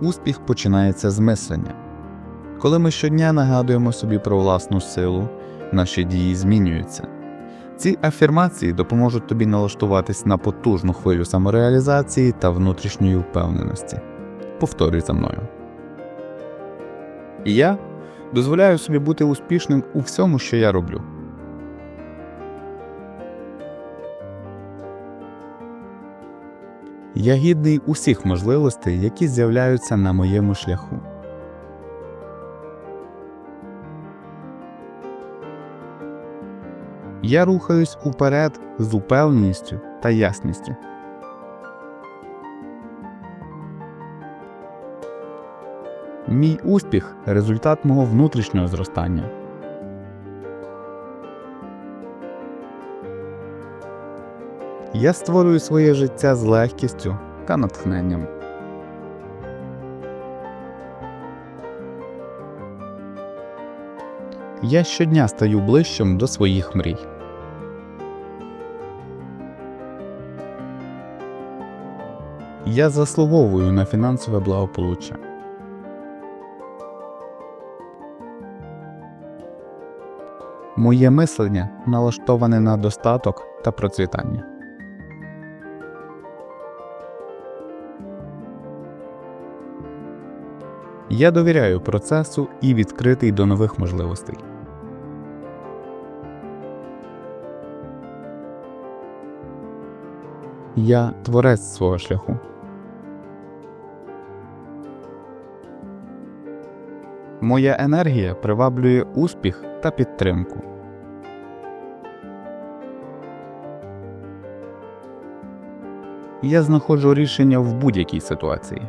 успіх починається з мислення. Коли ми щодня нагадуємо собі про власну силу, наші дії змінюються. Ці афірмації допоможуть тобі налаштуватись на потужну хвилю самореалізації та внутрішньої впевненості. Повторюй за мною. І я дозволяю собі бути успішним у всьому, що я роблю. Я гідний усіх можливостей, які з'являються на моєму шляху. Я рухаюсь уперед з упевненістю та ясністю. Мій успіх результат мого внутрішнього зростання. Я створюю своє життя з легкістю та натхненням. Я щодня стаю ближчим до своїх мрій. Я заслуговую на фінансове благополуччя. Моє мислення налаштоване на достаток та процвітання. Я довіряю процесу і відкритий до нових можливостей. Я творець свого шляху. Моя енергія приваблює успіх та підтримку. Я знаходжу рішення в будь-якій ситуації.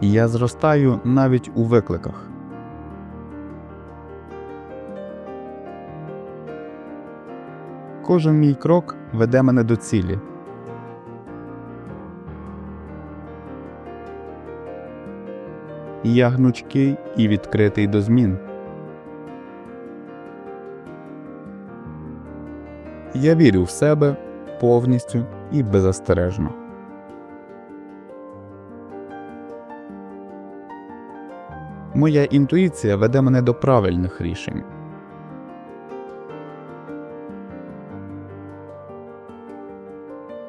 Я зростаю навіть у викликах. Кожен мій крок веде мене до цілі. Я гнучкий і відкритий до змін. Я вірю в себе повністю і беззастережно. Моя інтуїція веде мене до правильних рішень.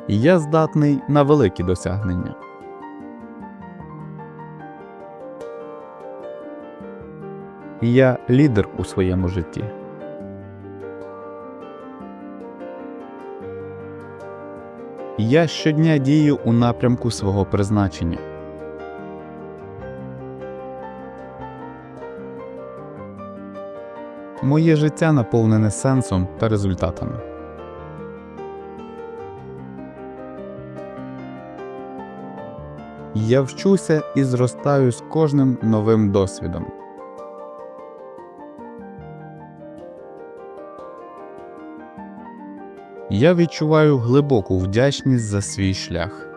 Я здатний на великі досягнення. Я лідер у своєму житті. Я щодня дію у напрямку свого призначення. Моє життя наповнене сенсом та результатами. Я вчуся і зростаю з кожним новим досвідом. Я відчуваю глибоку вдячність за свій шлях.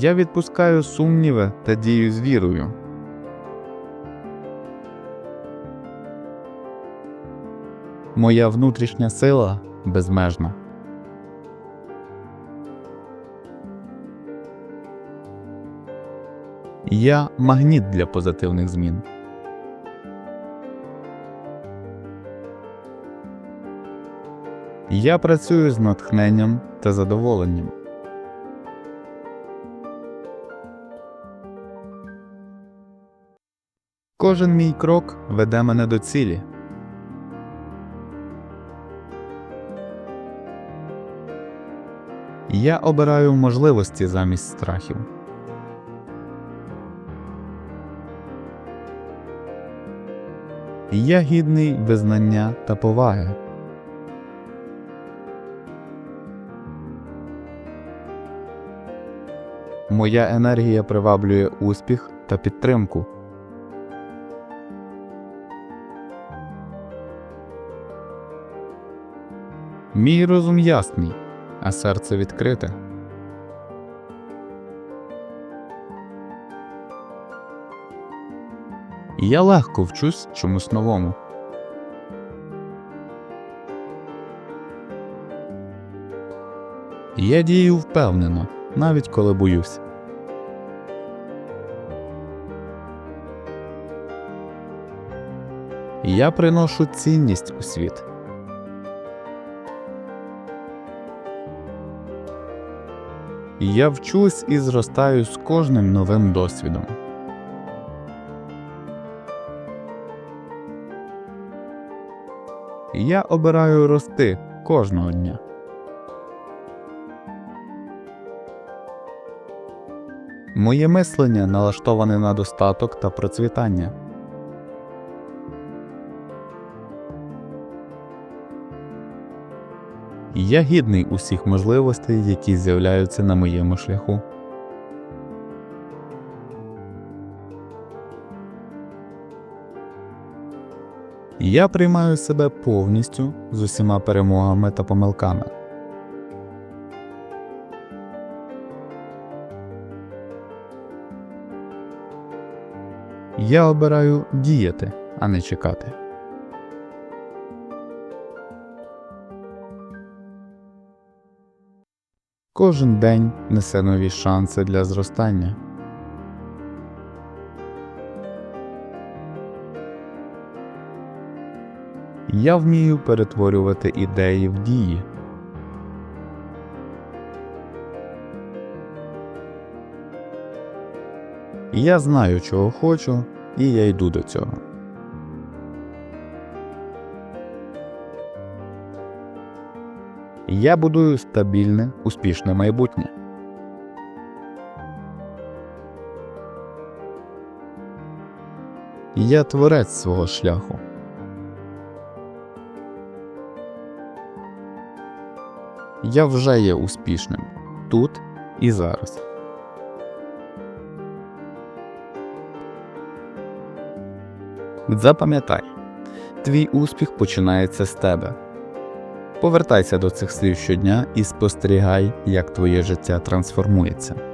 Я відпускаю сумніви та дію з вірою. Моя внутрішня сила безмежна. Я магніт для позитивних змін. Я працюю з натхненням та задоволенням. Кожен мій крок веде мене до цілі. Я обираю можливості замість страхів. Я гідний визнання та поваги. Моя енергія приваблює успіх та підтримку. Мій розум ясний, а серце відкрите. Я легко вчусь чомусь новому. Я дію впевнено, навіть коли боюсь. Я приношу цінність у світ. Я вчусь і зростаю з кожним новим досвідом. Я обираю рости кожного дня. Моє мислення налаштоване на достаток та процвітання. Я гідний усіх можливостей, які з'являються на моєму шляху. Я приймаю себе повністю з усіма перемогами та помилками. Я обираю діяти, а не чекати. Кожен день несе нові шанси для зростання. Я вмію перетворювати ідеї в дії. Я знаю, чого хочу, і я йду до цього. Я будую стабільне, успішне майбутнє. Я творець свого шляху. Я вже є успішним тут і зараз. Запам'ятай, твій успіх починається з тебе. Повертайся до цих слів щодня і спостерігай, як твоє життя трансформується.